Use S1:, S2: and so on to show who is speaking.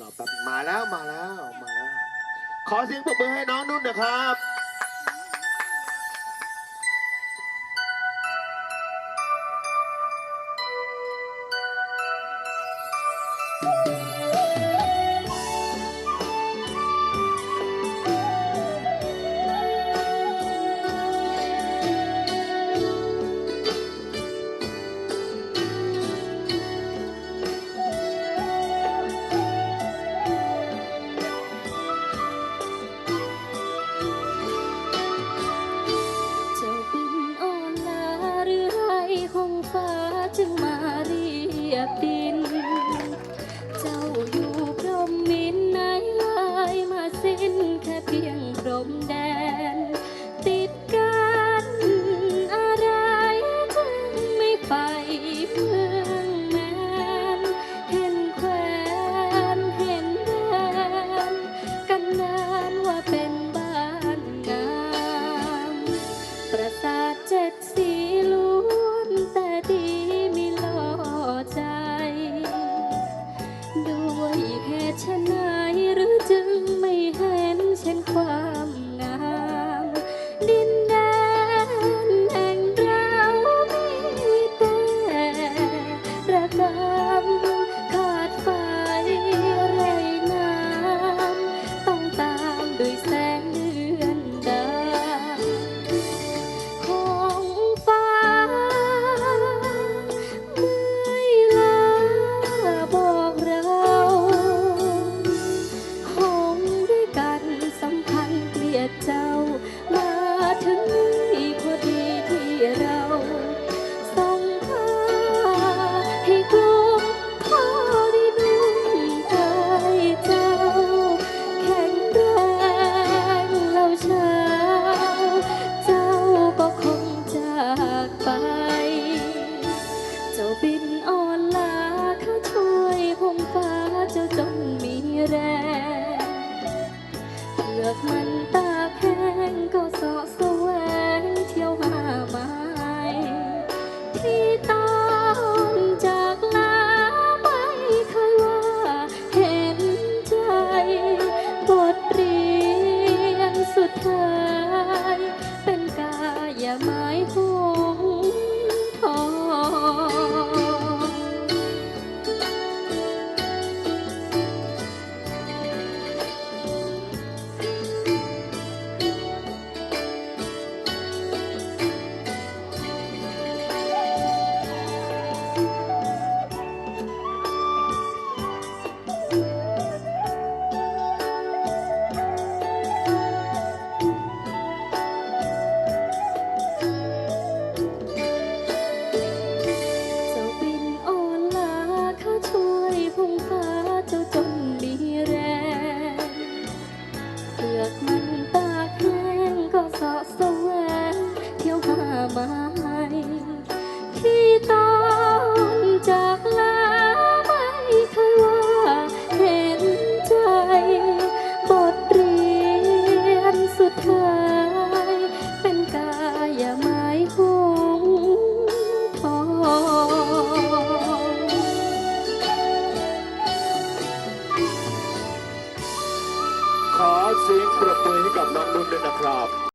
S1: รอแป๊บมาแล้วมาแล้วมาแล้ว ขอเสียงปรบมือให้น้องนุ่นนะครับ
S2: Thank you. side. จ้าบินอ่อนลาข้าช่วยพงฟ้าเจ้าจงมีแรงเปลือกมันตาแพงก็สาะแสวงเที่ยวหาไม้ที่ตา สียงปรบมือให้กับน้องนุ่นด้วยนะครับ